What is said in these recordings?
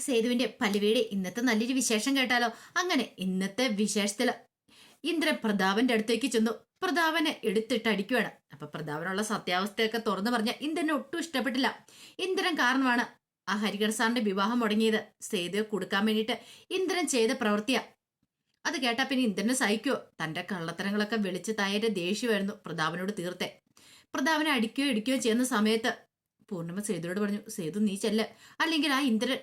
നമുക്ക് സേതുവിന്റെ പല്ലുവീട്. ഇന്നത്തെ നല്ലൊരു വിശേഷം കേട്ടാലോ? അങ്ങനെ ഇന്നത്തെ വിശേഷത്തിൽ ഇന്ദ്രൻ പ്രതാപന്റെ അടുത്തേക്ക് ചെന്നു. പ്രതാപനെ എടുത്തിട്ട് അടിക്കുവാണ്. അപ്പൊ പ്രതാപനുള്ള സത്യാവസ്ഥയൊക്കെ തുറന്നു പറഞ്ഞ ഇന്ദ്രനെ ഒട്ടും ഇഷ്ടപ്പെട്ടില്ല. ഇന്ദ്രൻ കാരണമാണ് ആ ഹരികർ സാറിന്റെ വിവാഹം മുടങ്ങിയത്. സേതുവെ കൊടുക്കാൻ വേണ്ടിയിട്ട് ഇന്ദ്രൻ ചെയ്ത പ്രവൃത്തിയാ. അത് കേട്ടാ പിന്നെ ഇന്ദ്രനെ സഹിക്കോ തന്റെ കള്ളത്തരങ്ങളൊക്കെ വിളിച്ച് തായന്റെ ദേഷ്യമായിരുന്നു പ്രതാപനോട് തീർത്തെ. പ്രതാപനെ അടിക്കുകയോ ഇടിക്കുകയോ ചെയ്യുന്ന സമയത്ത് പൂർണിമ സേതുവിനോട് പറഞ്ഞു സേതു നീ ചെല്ല്. അല്ലെങ്കിൽ ആ ഇന്ദ്രൻ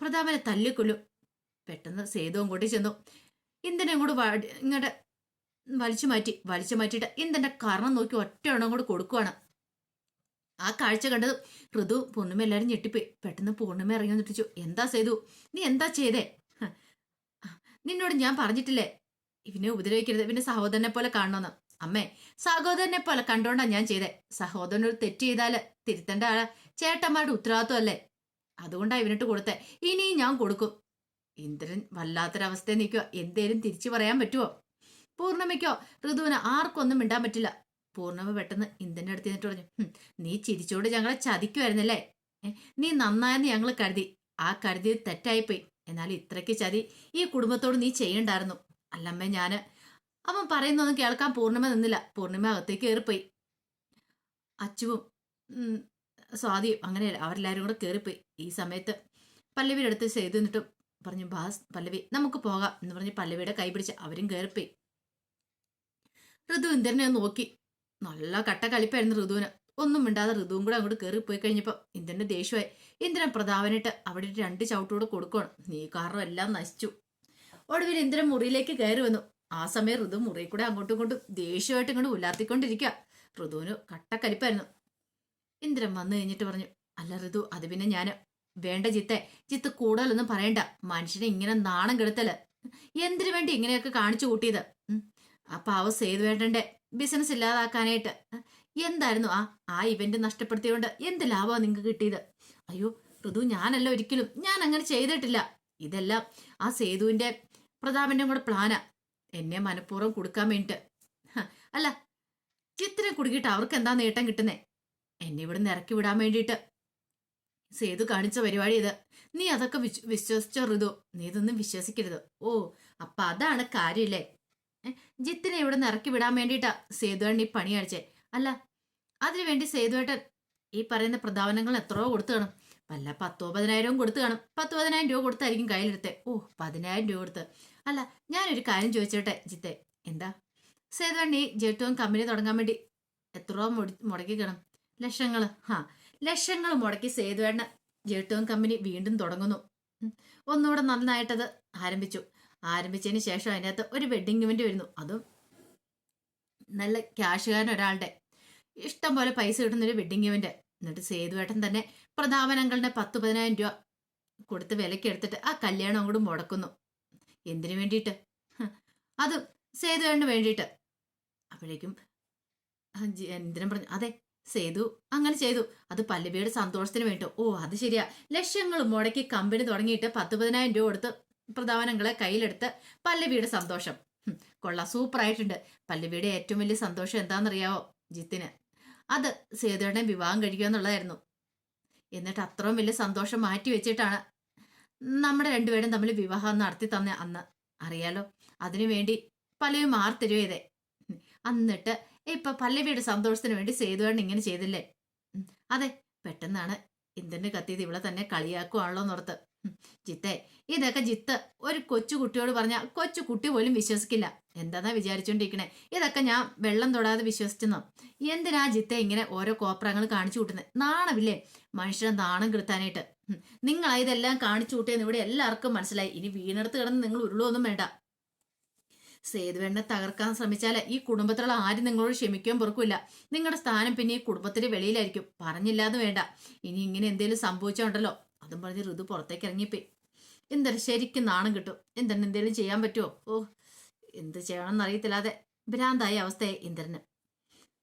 പ്രതാപനെ തല്ലിക്കൊല്ലും. പെട്ടെന്ന് സേതു അങ്ങോട്ട് ചെന്നു. ഇന്ദനെ അങ്ങോട്ട് വാടി- ഇങ്ങോട്ട് വലിച്ചു മാറ്റി വലിച്ചു മാറ്റിയിട്ട് ഇന്ദന്റെ കർണം നോക്കി ഒറ്റ എണ്ണം കൂടെ കൊടുക്കുവാണ്. ആ കാഴ്ച കണ്ടത് ഋതു പൂർണിമ എല്ലാരും ഞെട്ടിപ്പോയി. പെട്ടെന്ന് പൂർണിമ ഇറങ്ങി വന്നിട്ടിച്ചു എന്താ സേതു? നീ എന്താ ചെയ്തേ? നിന്നോട് ഞാൻ പറഞ്ഞിട്ടില്ലേ? ഇവനെ ഉപദ്രവിക്കരുത്. ഇവന്റെ സഹോദരനെ പോലെ കാണണമെന്ന് അമ്മേ സഹോദരനെ പോലെ കണ്ടോണ്ടാ ഞാൻ ചെയ്തേ. സഹോദരൻ തെറ്റ് ചെയ്താൽ തിരുത്തേണ്ട ചേട്ടന്മാരുടെ ഉത്തരവാദിത്വം അല്ലേ? അതുകൊണ്ടാ ഇവനിട്ട് കൊടുത്തേ. ഇനിയും ഞാൻ കൊടുക്കും. ഇന്ദ്രൻ വല്ലാത്തൊരവസ്ഥയിൽ നിൽക്കുക എന്തേലും തിരിച്ചു പറയാൻ പറ്റുമോ പൂർണമയ്ക്കോ ഋതുവിന് ആർക്കൊന്നും മിണ്ടാൻ പറ്റില്ല. പൂർണമ പെട്ടെന്ന് ഇന്ദ്രന്റെ അടുത്ത് നിന്നിട്ട് പറഞ്ഞു നീ ചിരിച്ചോട് ഞങ്ങളെ ചതിക്കുമായിരുന്നല്ലേ നീ നന്നായെന്ന് ഞങ്ങൾ കരുതി. ആ കരുതി തെറ്റായിപ്പോയി. എന്നാൽ ഇത്രയ്ക്ക് ചതി ഈ കുടുംബത്തോട് നീ ചെയ്യണ്ടായിരുന്നു. അല്ലമ്മേ ഞാൻ. അവൻ പറയുന്നൊന്നും കേൾക്കാൻ പൂർണിമ നിന്നില്ല. പൂർണിമ അകത്തേക്ക് കയറിപ്പോയി. അച്ചുവും സ്വാതിയും അങ്ങനെ അവരെല്ലാവരും കൂടെ കയറിപ്പോയി. ഈ സമയത്ത് പല്ലവിയുടെ അടുത്ത് ചെയ്തു നിന്നിട്ട് പറഞ്ഞു ബാസ് പല്ലവി നമുക്ക് പോകാം എന്ന് പറഞ്ഞ് പല്ലവിയുടെ കൈ പിടിച്ച് അവരും കയറിപ്പോയി. ഋതു ഇന്ദ്രനെ നോക്കി. നല്ല കട്ട കളിപ്പായിരുന്നു ഋതുവിന്. ഒന്നും മിണ്ടാതെ ഋതുവും കൂടെ അങ്ങോട്ട് കയറി പോയി കഴിഞ്ഞപ്പോൾ ഇന്ദ്രന്റെ ദേഷ്യമായി. ഇന്ദ്രൻ പ്രതാപനിട്ട് അവിടെ രണ്ട് ചവിട്ടൂടെ കൊടുക്കണം നീ കാരണം എല്ലാം നശിച്ചു. ഒടുവിൽ ഇന്ദ്രൻ മുറിയിലേക്ക് കയറി വന്നു. ആ സമയം ഋതു മുറിയിൽ കൂടെ അങ്ങോട്ടും ഇങ്ങോട്ടും ദേഷ്യമായിട്ട് ഇങ്ങോട്ട് ഉലാത്തിക്കൊണ്ടിരിക്കുക ഋതുവിന് കട്ടക്കലിപ്പായിരുന്നു ഇന്ദ്രൻ വന്നു കഴിഞ്ഞിട്ട് പറഞ്ഞു അല്ല ഋതു അത് പിന്നെ ഞാൻ വേണ്ട ചിത്തെ. ചിത്ത് കൂടുതലൊന്നും പറയണ്ട. മനുഷ്യനെ ഇങ്ങനെ നാണം കെടുത്തൽ. എന്തിനു വേണ്ടി ഇങ്ങനെയൊക്കെ കാണിച്ചു കൂട്ടിയത്? അപ്പൊ അവ സേതു വേണ്ടന്റെ ബിസിനസ് ഇല്ലാതാക്കാനായിട്ട് എന്തായിരുന്നു ആ ആ ഇവന്റ് നഷ്ടപ്പെടുത്തിയോണ്ട് എന്ത് ലാഭമാണ് നിങ്ങൾക്ക് കിട്ടിയത്? അയ്യോ ഋതു ഞാനല്ല ഒരിക്കലും ഞാൻ അങ്ങനെ ചെയ്തിട്ടില്ല. ഇതെല്ലാം ആ സേതുവിന്റെ പ്രതാപന്റെ കൂടെ പ്ലാനാ എന്നെ മനഃപൂർവം കൊടുക്കാൻ വേണ്ടിട്ട്. അല്ല ചിത്തിനെ കുടുക്കിയിട്ട് അവർക്ക് എന്താ നേട്ടം കിട്ടുന്നേ? എന്നെ ഇവിടെ നിന്ന് ഇറക്കി വിടാൻ വേണ്ടിയിട്ട് സേതു കാണിച്ച പരിപാടി ഇത്. നീ അതൊക്കെ വിശ് വിശ്വസിച്ചോ ഋതു? നീ ഇതൊന്നും വിശ്വസിക്കരുത്. ഓ അപ്പൊ അതാണ് കാര്യമില്ലേ ജിത്തിനെ ഇവിടെ നിന്ന് ഇറക്കി വിടാൻ വേണ്ടിയിട്ടാ സേതുവേട്ടൻ ഈ പണി കാണിച്ചേ. അല്ല അതിനുവേണ്ടി സേതുവേട്ടൻ ഈ പറയുന്ന പ്രധാനങ്ങൾ എത്രയോ കൊടുത്തു കാണും. വല്ല പത്തോ പതിനായിരവും കൊടുത്തു കാണും. പത്ത് പതിനായിരം രൂപ കൊടുത്തായിരിക്കും കയ്യിലെടുത്തെ. ഓ പതിനായിരം രൂപ കൊടുത്ത്. അല്ല ഞാനൊരു കാര്യം ചോദിച്ചോട്ടെ ജിത്തെ? എന്താ? ഈ ജെട്ടുവൻ കമ്പനി തുടങ്ങാൻ വേണ്ടി എത്രയോ മുടക്കിക്കണം മുടി- മുടക്കി കാണും. ലക്ഷങ്ങൾ ഹാ ലക്ഷങ്ങൾ മുടക്കി സേതുവേണ്ട ജെട്ടുവൻ കമ്പനി വീണ്ടും തുടങ്ങുന്നു. ഒന്നുകൂടെ നന്നായിട്ടത് ആരംഭിച്ചു. ആരംഭിച്ചതിന് ശേഷം അതിനകത്ത് ഒരു വെഡിങ് ഇവന്റ് വരുന്നു. അതും നല്ല ക്യാഷുകാരൻ ഒരാളുടെ. ഇഷ്ടം പോലെ പൈസ കിട്ടുന്ന ഒരു വെഡിങ് ഇവന്റ് എന്നിട്ട് സേതുവേട്ടൻ തന്നെ പ്രതാപനങ്ങളുടെ പത്ത് പതിനായിരം രൂപ കൊടുത്ത് വിലക്കെടുത്തിട്ട് ആ കല്യാണം അങ്ങോട്ട് മുടക്കുന്നു. എന്തിനു വേണ്ടിയിട്ട്? അതും സേതുവേട്ടന് വേണ്ടിയിട്ട്. അപ്പോഴേക്കും എന്തിനും പറഞ്ഞു അതെ സേതു അങ്ങനെ ചെയ്തു. അത് പല്ലവിയുടെ സന്തോഷത്തിന് വേണ്ടി ഓ അത് ശരിയാ. ലക്ഷങ്ങൾ മുടക്കി കമ്പനി തുടങ്ങിയിട്ട് പത്ത് പതിനായിരം രൂപ കൊടുത്ത് പ്രധാനങ്ങളെ കയ്യിലെടുത്ത് പല്ലവിയുടെ സന്തോഷം. കൊള്ളാം. സൂപ്പർ ആയിട്ടുണ്ട്. പല്ലവിയുടെ ഏറ്റവും വലിയ സന്തോഷം എന്താണെന്നറിയാവോ? ജിത്തിന്. അത് സേതുവേട്ടനെ വിവാഹം കഴിക്കുക എന്നുള്ളതായിരുന്നു. എന്നിട്ട് അത്രയും വലിയ സന്തോഷം മാറ്റി വെച്ചിട്ടാണ് നമ്മുടെ രണ്ടുപേരും തമ്മിൽ വിവാഹം നടത്തി തന്ന അന്ന്. അറിയാലോ? അതിനുവേണ്ടി പലരും മാർത്തരുവ ചെയ്തേ. ഉം. എന്നിട്ട് ഇപ്പൊ പല്ലവിയുടെ സന്തോഷത്തിന് വേണ്ടി സേതുവാണ് ഇങ്ങനെ ചെയ്തില്ലേ? അതെ പെട്ടെന്നാണ് ഇന്ദന്റെ കത്തിയത് ഇവളെ തന്നെ കളിയാക്കുവാണല്ലോ എന്നോർത്ത്. ജിത്തെ ഇതൊക്കെ ജിത്ത് ഒരു കൊച്ചു കുട്ടിയോട് പറഞ്ഞ കൊച്ചു കുട്ടി പോലും വിശ്വസിക്കില്ല. എന്താന്നാ വിചാരിച്ചോണ്ടിരിക്കണേ? ഇതൊക്കെ ഞാൻ വെള്ളം തൊടാതെ വിശ്വസിച്ചെന്നോ? എന്തിനാ ജിത്തെ ഇങ്ങനെ ഓരോ കോപ്രങ്ങൾ കാണിച്ചു കൂട്ടുന്നത് നാണമില്ലേ മനുഷ്യനെ നാണം കിടത്താനായിട്ട്? ഉം. നിങ്ങളാ ഇതെല്ലാം കാണിച്ചു കൂട്ടിയെന്ന് ഇവിടെ എല്ലാവർക്കും മനസ്സിലായി. ഇനി വീണെടുത്ത് കിടന്ന് നിങ്ങൾ ഉരുളൊന്നും വേണ്ട. സേതുവേണ്ണെ തകർക്കാൻ ശ്രമിച്ചാൽ ഈ കുടുംബത്തിലുള്ള ആരും നിങ്ങളോട് ക്ഷമിക്കാൻ പൊറുക്കില്ല. നിങ്ങളുടെ സ്ഥാനം പിന്നെ ഈ കുടുംബത്തിന് വെളിയിലായിരിക്കും. പറഞ്ഞില്ലാതെ വേണ്ട. ഇനി ഇങ്ങനെ എന്തെങ്കിലും സംഭവിച്ചോണ്ടല്ലോ അതും പറഞ്ഞ് ഋതു പുറത്തേക്ക് ഇറങ്ങിപ്പോയി. എന്തൊരു ശരിക്കും നാണം കിട്ടും. എന്താണ് എന്തെങ്കിലും ചെയ്യാൻ പറ്റുമോ? ഓ എന്ത് ചെയ്യണമെന്ന് അറിയത്തില്ലാതെ ഭ്രാന്തായ അവസ്ഥയെ ഇന്ദ്രന്.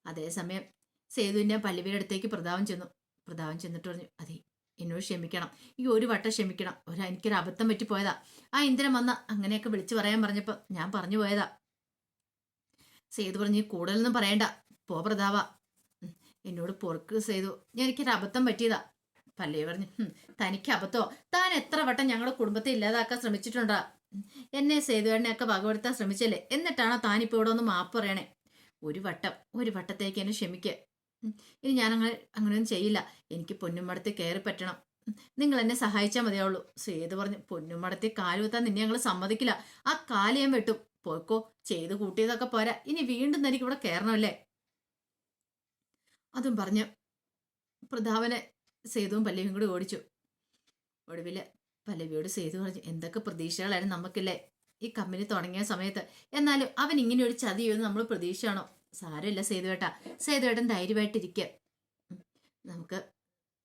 അതേസമയം സേതുവിന്റെ പല്ലുവിയുടെ അടുത്തേക്ക് പ്രതാപം ചെന്നു. പ്രതാപം ചെന്നിട്ട് പറഞ്ഞു അതെ എന്നോട് ക്ഷമിക്കണം. ഈ ഒരു വട്ടം ക്ഷമിക്കണം. ഒരു എനിക്കൊരു അബദ്ധം പറ്റിപ്പോയതാ. ആ ഇന്ദ്രൻ വന്ന അങ്ങനെയൊക്കെ വിളിച്ചു പറയാൻ പറഞ്ഞപ്പോൾ ഞാൻ പറഞ്ഞു പോയതാ. സേതു പറഞ്ഞ് "നീ കൂടുതലൊന്നും പറയണ്ട. പോ പ്രതാവ എന്നോട് പൊറുക്ക് ഞാൻ എനിക്കൊരു അബദ്ധം പറ്റിയതാ. പല്ലേ പറഞ്ഞു തനിക്ക് അബദ്ധോ? താൻ എത്ര വട്ടം ഞങ്ങളുടെ കുടുംബത്തെ ഇല്ലാതാക്കാൻ ശ്രമിച്ചിട്ടുണ്ടാ? എന്നെ സേതുവേണ്ണയൊക്കെ വകവരുത്താൻ ശ്രമിച്ചല്ലേ? എന്നിട്ടാണോ താനിപ്പോ ഇവിടെ ഒന്ന് മാപ്പ് പറയണേ? ഒരു വട്ടം. ഒരു വട്ടത്തേക്ക് എന്നെ ക്ഷമിക്ക്. ഉം, ഇനി ഞാൻ അങ്ങനെ അങ്ങനെയൊന്നും ചെയ്യില്ല. എനിക്ക് പൊന്നുമടത്ത് കയറി പറ്റണം. നിങ്ങൾ എന്നെ സഹായിച്ചാൽ മതിയാവുള്ളൂ. സേതു പറഞ്ഞു പൊന്നുമടത്തി കാലുകുത്താൻ നിന്നെ ഞങ്ങൾ സമ്മതിക്കില്ല. ആ കാൽ ഞാൻ വെട്ടും. പോയിക്കോ. ചെയ്ത് കൂട്ടിയതൊക്കെ പോരാ. ഇനി വീണ്ടും തനിക്ക് ഇവിടെ കയറണമല്ലേ? അതും പറഞ്ഞു പ്രതാപനെ സേതുവും പല്ലവിയും കൂടി ഓടിച്ചു. ഒടുവിൽ പല്ലവിയോട് സേതു പറഞ്ഞു എന്തൊക്കെ പ്രതീക്ഷകളായിരുന്നു നമുക്കില്ലേ ഈ കമ്പനി തുടങ്ങിയ സമയത്ത്? എന്നാലും അവൻ ഇങ്ങനെ ഒരു ചതി ചെയ്യുമെന്ന് നമ്മൾ പ്രതീക്ഷയാണോ സാരമില്ല സേതുവേട്ടാ. സേതുവേട്ടൻ ധൈര്യമായിട്ടിരിക്കുക നമുക്ക്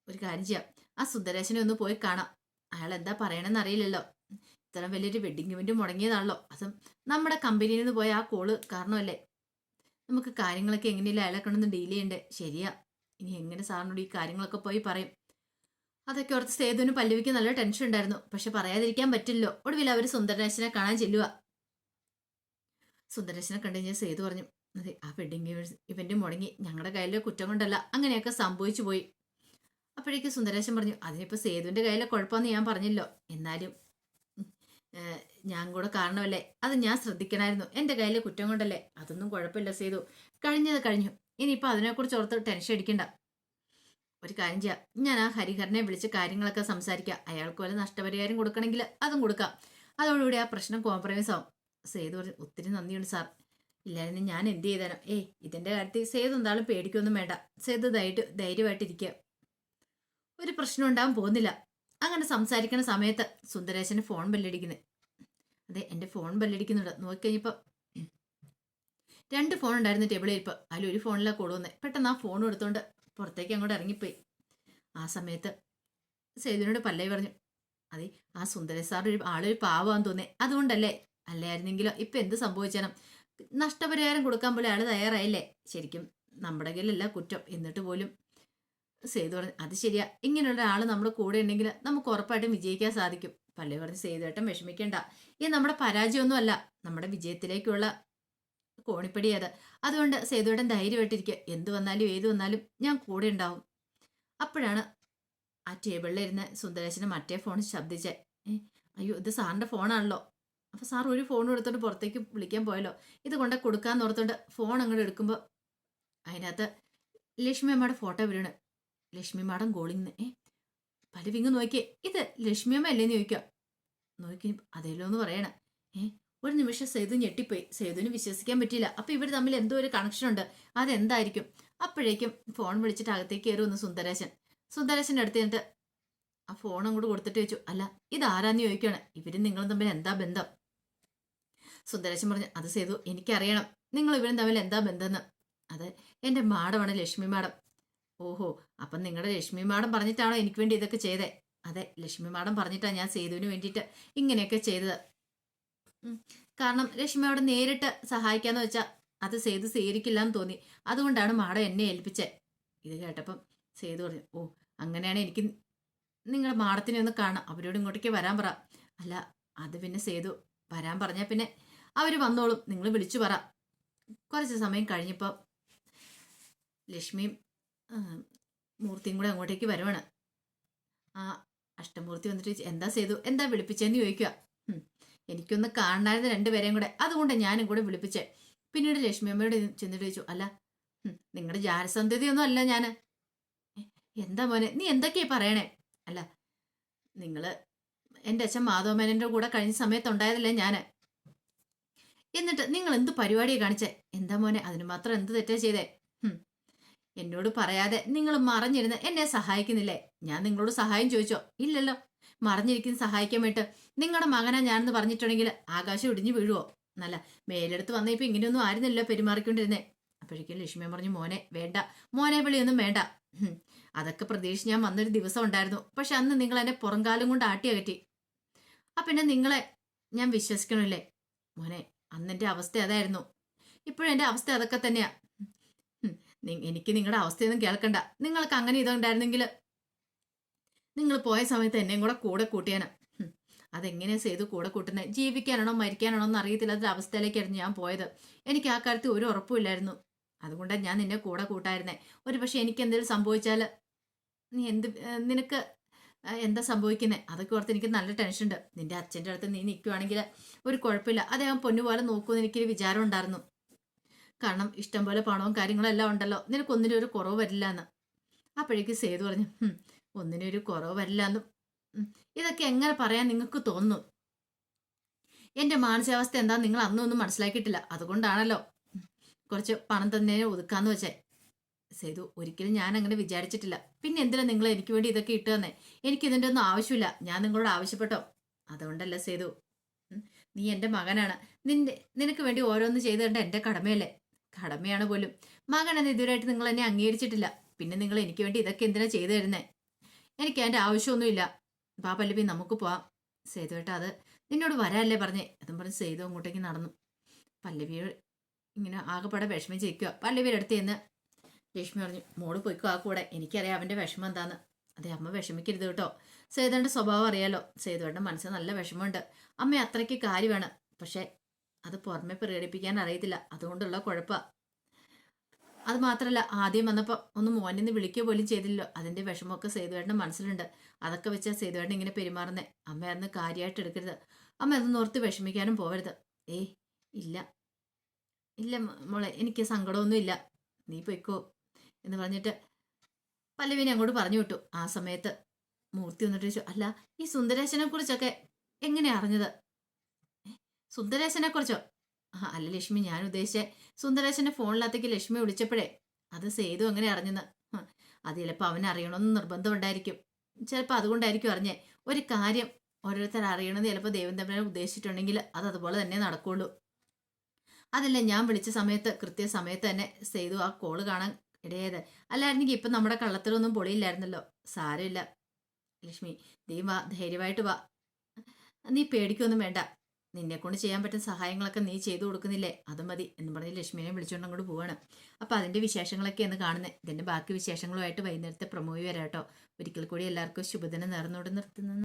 ഒരു കാര്യം ചെയ്യാം. ആ സുന്ദരേശനെ ഒന്ന് പോയി കാണാം. അയാൾ എന്താ പറയണമെന്ന് അറിയില്ലല്ലോ. ഇത്രയും വലിയൊരു വെഡിങ് ഇവന്റ് മുടങ്ങിയതാണല്ലോ. അതും നമ്മുടെ കമ്പനിയിൽ നിന്ന് പോയ ആ കോൾ കാരണമല്ലേ? നമുക്ക് കാര്യങ്ങളൊക്കെ എങ്ങനെയല്ല അയാളെ കൊണ്ടൊന്ന് ഡീൽ ചെയ്യണ്ടേ? ശരിയാ. ഇനി എങ്ങനെ സാറിനോട് ഈ കാര്യങ്ങളൊക്കെ പോയി പറയും? അതൊക്കെ ഓർത്ത് സേതുവിന് പല്ലവിക്ക് നല്ല ടെൻഷൻ ഉണ്ടായിരുന്നു. പക്ഷെ പറയാതിരിക്കാൻ പറ്റില്ലോ ഒടുവിൽ അവർ സുന്ദരേശനെ കാണാൻ ചെല്ലുക സുന്ദരേശനെ കണ്ടു കഴിഞ്ഞാൽ സേതു പറഞ്ഞു അതെ ആ വെഡിങ് ഇവന്റ് മുടങ്ങി. ഞങ്ങളുടെ കയ്യിലെ കുറ്റം കൊണ്ടല്ല അങ്ങനെയൊക്കെ സംഭവിച്ചു പോയി. അപ്പോഴേക്ക് സുന്ദരേശൻ പറഞ്ഞു അതിനിപ്പോൾ സേതുവിന്റെ കയ്യിലെ കുഴപ്പമെന്ന് ഞാൻ പറഞ്ഞല്ലോ. എന്നാലും ഞാൻ കൂടെ കാരണമല്ലേ? അത് ഞാൻ ശ്രദ്ധിക്കണമായിരുന്നു എന്റെ കയ്യിലെ കുറ്റം കൊണ്ടല്ലേ? അതൊന്നും കുഴപ്പമില്ല സേതു. കഴിഞ്ഞത് കഴിഞ്ഞു. ഇനിയിപ്പോൾ അതിനെക്കുറിച്ച് ഓർത്ത് ടെൻഷൻ അടിക്കണ്ട. ഒരു കാര്യം ചെയ്യാം. ഞാൻ ആ ഹരിഹരനെ വിളിച്ച് കാര്യങ്ങളൊക്കെ സംസാരിക്കാം. അയാൾക്ക് വല്ല നഷ്ടപരിഹാരം കൊടുക്കണമെങ്കിൽ അതും കൊടുക്കാം. അതോടുകൂടി ആ പ്രശ്നം കോംപ്രമൈസ് ആവും. സേതു പറഞ്ഞു ഒത്തിരി നന്ദിയുണ്ട് സാർ. ഇല്ലായിരുന്നു. ഞാൻ എന്ത് ചെയ്തേരം? ഏയ് ഇതിന്റെ കാര്യത്തിൽ സേതു എന്താളും പേടിക്കൊന്നും വേണ്ട. സേതു ധൈര്യ ധൈര്യമായിട്ടിരിക്കുക ഒരു പ്രശ്നം ഉണ്ടാകാൻ പോകുന്നില്ല. അങ്ങനെ സംസാരിക്കുന്ന സമയത്ത് സുന്ദരേശന് ഫോൺ ബെല്ലടിക്കുന്നത് അതെ എന്റെ ഫോൺ ബെല്ലടിക്കുന്നുണ്ട്. നോക്കിക്കഴിഞ്ഞപ്പോൾ രണ്ട് ഫോൺ ഉണ്ടായിരുന്നു ടേബിളിൽ ഇപ്പോൾ അതിൽ ഒരു ഫോണിലാണ് കൊടുവന്നത് പെട്ടെന്ന് ആ ഫോൺ എടുത്തോണ്ട് പുറത്തേക്ക് അങ്ങോട്ട് ഇറങ്ങിപ്പോയി. ആ സമയത്ത് സേതുവിനോട് പല്ലവി പറഞ്ഞു അതെ ആ സുന്ദരേശ് സാർ ഒരു ആളൊരു പാവാന്ന് തോന്നേ അതുകൊണ്ടല്ലേ? അല്ലായിരുന്നെങ്കിലോ? ഇപ്പം എന്ത് സംഭവിച്ചാലും നഷ്ടപരിഹാരം കൊടുക്കാൻ പോലും അയാൾ തയ്യാറായില്ലേ? ശരിക്കും നമ്മുടെ കയ്യിലല്ല കുറ്റം. എന്നിട്ട് പോലും സേതു പറഞ്ഞു അത് ശരിയാ. ഇങ്ങനെയുള്ള ആൾ നമ്മുടെ കൂടെ ഉണ്ടെങ്കിൽ നമുക്ക് ഉറപ്പായിട്ടും വിജയിക്കാൻ സാധിക്കും. പള്ളി പറഞ്ഞ് സേതുവേട്ടൻ വിഷമിക്കേണ്ട. ഇത് നമ്മുടെ പരാജയമൊന്നും അല്ല നമ്മുടെ വിജയത്തിലേക്കുള്ള കോണിപ്പടി അത് അതുകൊണ്ട് സേതുവേട്ടൻ ധൈര്യമായിട്ടിരിക്കുക എന്ത് വന്നാലും ഏത് വന്നാലും ഞാൻ കൂടെ ഉണ്ടാവും. അപ്പോഴാണ് ആ ടേബിളിലിരുന്ന് സുന്ദരേശന് മറ്റേ ഫോൺ ശബ്ദിച്ചേ. അയ്യോ ഇത് സാറിന്റെ ഫോണാണല്ലോ. അപ്പൊ സാർ ഒരു ഫോൺ എടുത്തോണ്ട് പുറത്തേക്ക് വിളിക്കാൻ പോയല്ലോ. ഇത് കൊണ്ട് കൊടുക്കാന്ന് ഓർത്തോണ്ട് ഫോൺ അങ്ങോട്ട് എടുക്കുമ്പോൾ അതിനകത്ത് ലക്ഷ്മി അമ്മയുടെ ഫോട്ടോ വീണ് ലക്ഷ്മി മാഡം കോളിങ് ഏ പല വിങ്ങ് നോക്കിയേ. ഇത് ലക്ഷ്മി അമ്മ അല്ലേന്ന് ചോദിക്കുക നോക്കി അതേലോ എന്ന് പറയണ. ഏ ഒരു നിമിഷം സേതു ഞെട്ടിപ്പോയി. സേതുവിന് വിശ്വസിക്കാൻ പറ്റിയില്ല. അപ്പൊ ഇവർ തമ്മിൽ എന്തോ ഒരു കണക്ഷൻ ഉണ്ട്. അതെന്തായിരിക്കും? അപ്പോഴേക്കും ഫോൺ വിളിച്ചിട്ട് അകത്തേക്ക് കയറി വന്നു സുന്ദരേശൻ. സുന്ദരേശന്റെ അടുത്ത് ആ ഫോൺ അങ്ങോട്ട് കൊടുത്തിട്ട് ചോദിച്ചു അല്ല ഇത് ആരാന്ന് ചോദിക്കുകയാണ് ഇവരും നിങ്ങളും തമ്മിൽ എന്താ ബന്ധം? സുന്ദരേശൻ പറഞ്ഞു അത് സേതു എനിക്കറിയണം. നിങ്ങൾ ഇവരും തമ്മിൽ എന്താ ബന്ധമെന്ന് അത് എന്റെ മാഡമാണ് ലക്ഷ്മി മാഡം. ഓഹോ അപ്പം നിങ്ങളുടെ ലക്ഷ്മി മാഡം പറഞ്ഞിട്ടാണോ എനിക്ക് വേണ്ടി ഇതൊക്കെ ചെയ്തേ? അതെ ലക്ഷ്മി മാഡം പറഞ്ഞിട്ടാണ് ഞാൻ സേതുവിന് വേണ്ടിയിട്ട് ഇങ്ങനെയൊക്കെ ചെയ്തത്. കാരണം ലക്ഷ്മി മാഡം നേരിട്ട് സഹായിക്കാന്ന് വെച്ചാൽ അത് സേതു സ്വീകരിക്കില്ല എന്ന് തോന്നി. അതുകൊണ്ടാണ് മാഡം എന്നെ ഏൽപ്പിച്ചത് ഇത് കേട്ടപ്പം സേതു പറഞ്ഞു ഓ അങ്ങനെയാണ് എനിക്ക് നിങ്ങളുടെ മാഡത്തിനെ ഒന്ന് കാണാം. അവരോട് ഇങ്ങോട്ടേക്ക് വരാൻ പറ. അല്ല അത് പിന്നെ സേതു വരാൻ പറഞ്ഞാൽ പിന്നെ അവർ വന്നോളും. നിങ്ങൾ വിളിച്ചു പറ. കുറച്ച് സമയം കഴിഞ്ഞപ്പോൾ ലക്ഷ്മിയും മൂർത്തിയും കൂടെ അങ്ങോട്ടേക്ക് വരുവാണ്. ആ അഷ്ടമൂർത്തി വന്നിട്ട് എന്താ ചെയ്തു എന്താ വിളിപ്പിച്ചെന്ന് ചോദിക്കുക "ഉം, എനിക്കൊന്ന് കാണാമായിരുന്നു രണ്ടുപേരെയും കൂടെ. അതുകൊണ്ട് ഞാനും കൂടെ വിളിപ്പിച്ചേ. പിന്നീട് ലക്ഷ്മി അമ്മയോട് ചെന്നിട്ട് ചോദിച്ചു അല്ല നിങ്ങളുടെ ജാരസന്ധതിയൊന്നും അല്ല ഞാൻ എന്താ മോനെ? നീ എന്തൊക്കെയാ പറയണേ? അല്ല നിങ്ങൾ എന്റെ അച്ഛൻ മാധവമേനന്റെ കൂടെ കഴിഞ്ഞ സമയത്തുണ്ടായതല്ലേ ഞാൻ എന്നിട്ട് നിങ്ങൾ എന്ത് പരിപാടിയെ കാണിച്ചേ? എന്താ മോനെ അതിന് മാത്രം എന്ത് തെറ്റാ ചെയ്തേ? എന്നോട് പറയാതെ നിങ്ങൾ മറഞ്ഞിരുന്ന് എന്നെ സഹായിക്കുന്നില്ലേ? ഞാൻ നിങ്ങളോട് സഹായം ചോദിച്ചോ? ഇല്ലല്ലോ. മറഞ്ഞിരിക്കുന്ന സഹായിക്കാൻ വേണ്ടിട്ട്. നിങ്ങളുടെ മകനാ ഞാനെന്ന് പറഞ്ഞിട്ടുണ്ടെങ്കിൽ ആകാശം ഇടിഞ്ഞു വീഴുവോ? നല്ല മേലെടുത്ത് വന്ന ഇപ്പൊ ഇങ്ങനെയൊന്നും ആയിരുന്നില്ല പെരുമാറിക്കൊണ്ടിരുന്നേ. അപ്പോഴേക്കും ലക്ഷ്മി പറഞ്ഞു മോനെ വേണ്ട. മോനെ വിളിയൊന്നും വേണ്ട. അതൊക്കെ പ്രതീക്ഷിച്ച് ഞാൻ വന്നൊരു ദിവസം ഉണ്ടായിരുന്നു. പക്ഷെ അന്ന് നിങ്ങൾ എന്നെ പുറംകാലം കൊണ്ട് ആട്ടി അകറ്റി ആ പിന്നെ നിങ്ങളെ ഞാൻ വിശ്വസിക്കണമല്ലേ മോനെ അന്നെന്റെ അവസ്ഥ അതായിരുന്നു. ഇപ്പോഴും എന്റെ അവസ്ഥ അതൊക്കെ തന്നെയാ. എനിക്ക് നിങ്ങളുടെ അവസ്ഥയൊന്നും കേൾക്കണ്ട. നിങ്ങൾക്ക് അങ്ങനെ ഇതുണ്ടായിരുന്നെങ്കിൽ നിങ്ങൾ പോയ സമയത്ത് എന്നെയും കൂടെ കൂടെ കൂട്ടിയാനാ. ഹും. അതെങ്ങനെയാ ചെയ്ത് കൂടെ കൂട്ടുന്നത് ജീവിക്കാനാണോ മരിക്കാനാണോ എന്ന് അറിയത്തില്ലാത്ത അവസ്ഥയിലേക്കായിരുന്നു ഞാൻ പോയത്. എനിക്ക് ആ കാര്യത്തിൽ ഒരു ഉറപ്പുമില്ലായിരുന്നു അതുകൊണ്ടാണ് ഞാൻ നിന്നെ കൂടെ കൂട്ടായിരുന്നേ. ഒരു പക്ഷെ എനിക്ക് എന്തെങ്കിലും സംഭവിച്ചാൽ നീ എന്ത് നിനക്ക് എന്താ സംഭവിക്കുന്നത് അതൊക്കെ ഓർത്ത് എനിക്ക് നല്ല ടെൻഷൻ ഉണ്ട്. നിന്റെ അച്ഛന്റെ അടുത്ത് നീ നിൽക്കുവാണെങ്കിൽ ഒരു കുഴപ്പമില്ല. അദ്ദേഹം പൊന്നുപോലെ നോക്കുമെന്ന് എനിക്കൊരു വിചാരം ഉണ്ടായിരുന്നു. കാരണം ഇഷ്ടം പോലെ പണവും കാര്യങ്ങളും എല്ലാം ഉണ്ടല്ലോ നിനക്കൊന്നിനും ഒരു കുറവ് വരില്ല എന്ന് അപ്പോഴേക്ക് സേതു പറഞ്ഞു "ഹും, ഒന്നിനും ഒരു കുറവ് വരില്ല എന്നും ഇതൊക്കെ എങ്ങനെ പറയാൻ നിങ്ങൾക്ക് തോന്നുന്നു? എന്റെ മാനസികാവസ്ഥ എന്താ നിങ്ങൾ അന്നൊന്നും മനസ്സിലാക്കിയിട്ടില്ല. അതുകൊണ്ടാണല്ലോ. കുറച്ച് പണം തന്നതിനെ ഒതുക്കാന്ന് വെച്ചേ. സേതു ഒരിക്കലും ഞാൻ അങ്ങനെ വിചാരിച്ചിട്ടില്ല. പിന്നെ എന്തിനാ നിങ്ങൾ എനിക്ക് വേണ്ടി ഇതൊക്കെ ഇട്ട് തന്നെ? എനിക്ക് ഇതിന്റെ ഒന്നും ആവശ്യമില്ല. ഞാൻ നിങ്ങളോട് ആവശ്യപ്പെട്ടോ? അതുകൊണ്ടല്ല സേതു. നീ എന്റെ മകനാണ്. നിന്റെ നിനക്ക് വേണ്ടി ഓരോന്ന് ചെയ്തു തരേണ്ട എന്റെ കടമയല്ലേ? കടമയാണ് പോലും. മകനെന്ന് ഇതുവരെയായിട്ട് നിങ്ങൾ എന്നെ അംഗീകരിച്ചിട്ടില്ല. പിന്നെ നിങ്ങൾ എനിക്ക് വേണ്ടി ഇതൊക്കെ എന്തിനാ ചെയ്തു തരുന്നേ? എനിക്ക് അതിന്റെ ആവശ്യമൊന്നുമില്ല. ബാ പല്ലവി നമുക്ക് പോവാം. സേതു ഏട്ടാ അത് നിന്നോട് വരാല്ലേ പറഞ്ഞേ? അതും പറഞ്ഞ് സേതു അങ്ങോട്ടേക്ക് നടന്നു. പല്ലവി ഇങ്ങനെ ആകെപ്പാടെ വിഷമിച്ചിരിക്കുക പല്ലവിയുടെ അടുത്ത് ചെന്ന് രശ്മി പറഞ്ഞു മോൾ പോയിക്കോ ആ കൂടെ. എനിക്കറിയാം അവന്റെ വിഷമം എന്താന്ന്. അതെ അമ്മ വിഷമിക്കരുത് കേട്ടോ. സേതുവിന്റെ സ്വഭാവം അറിയാലോ. സേതുവേട്ടന്റെ മനസ്സിൽ നല്ല വിഷമമുണ്ട്. അമ്മ അത്രയ്ക്ക് വേണം. പക്ഷേ അത് പുറമെ പ്രകടിപ്പിക്കാൻ അറിയത്തില്ല. അതുകൊണ്ടുള്ള കുഴപ്പ. അത് മാത്രമല്ല ആദ്യം വന്നപ്പോൾ ഒന്ന് മോനിൽ നിന്ന് വിളിക്കുക പോലും ചെയ്തില്ലല്ലോ. അതിന്റെ വിഷമമൊക്കെ സേതുവേട്ടന്റെ മനസ്സിലുണ്ട്. അതൊക്കെ വെച്ചാൽ സേതുവേട്ടൻ ഇങ്ങനെ പെരുമാറുന്നേ. അന്ന് കാര്യമായിട്ട് എടുക്കരുത്. അമ്മ അതൊന്നും ഓർത്ത് വിഷമിക്കാനും പോകരുത് ഏയ് ഇല്ല. ഇല്ല മോളെ എനിക്ക് സങ്കടമൊന്നുമില്ല. നീ പൊയ്ക്കോ. എന്ന് പറഞ്ഞിട്ട് പല്ലവിനെ അങ്ങോട്ട് പറഞ്ഞു വിട്ടു. ആ സമയത്ത് മൂർത്തി വന്നിട്ട് ചോദിച്ചു അല്ല ഈ സുന്ദരേശനെ കുറിച്ചൊക്കെ എങ്ങനെ അറിഞ്ഞത്? "ഏ, സുന്ദരേശനെ കുറിച്ചോ ആ അല്ല ലക്ഷ്മി ഞാൻ ഉദ്ദേശിച്ച സുന്ദരേശന്റെ ഫോണിനകത്തേക്ക് ലക്ഷ്മി വിളിച്ചപ്പോഴേ അത് സേതു എങ്ങനെ അറിഞ്ഞെന്ന്. അത് ചിലപ്പോൾ അവൻ അറിയണമെന്ന് നിർബന്ധം ഉണ്ടായിരിക്കും. ചിലപ്പോൾ അതുകൊണ്ടായിരിക്കും അറിഞ്ഞേ. ഒരു കാര്യം ഓരോരുത്തർ അറിയണമെന്ന് ചിലപ്പോൾ ദൈവം ഉദ്ദേശിച്ചിട്ടുണ്ടെങ്കിൽ അത് അതുപോലെ തന്നെ നടക്കുള്ളൂ. അതല്ല ഞാൻ വിളിച്ച സമയത്ത് കൃത്യസമയത്ത് തന്നെ സേതു ആ കോൾ കാണാൻ ഇടയായത് അല്ലായിരുന്നെങ്കിൽ ഇപ്പം നമ്മുടെ കള്ളത്തിലൊന്നും പൊളിയില്ലായിരുന്നല്ലോ. സാരമില്ല. ലക്ഷ്മി നീ വാ ധൈര്യമായിട്ട് വാ. നീ പേടിക്കൊന്നും വേണ്ട. നിന്നെ കൊണ്ട് ചെയ്യാൻ പറ്റുന്ന സഹായങ്ങളൊക്കെ നീ ചെയ്തു കൊടുക്കുന്നില്ലേ? അത് മതി എന്ന് പറഞ്ഞ് ലക്ഷ്മിനെ വിളിച്ചുകൊണ്ട് അങ്ങോട്ട് പോവാണ്. അപ്പോൾ അതിന്റെ വിശേഷങ്ങളൊക്കെയാണ് കാണുന്നത് ഇതിന്റെ ബാക്കി വിശേഷങ്ങളുമായിട്ട് വൈകുന്നേരത്തെ പ്രമോയി വരാട്ടോ. ഒരിക്കൽ കൂടി എല്ലാവർക്കും ശുഭദിനം നേർന്നോട് നിർത്തുന്നു.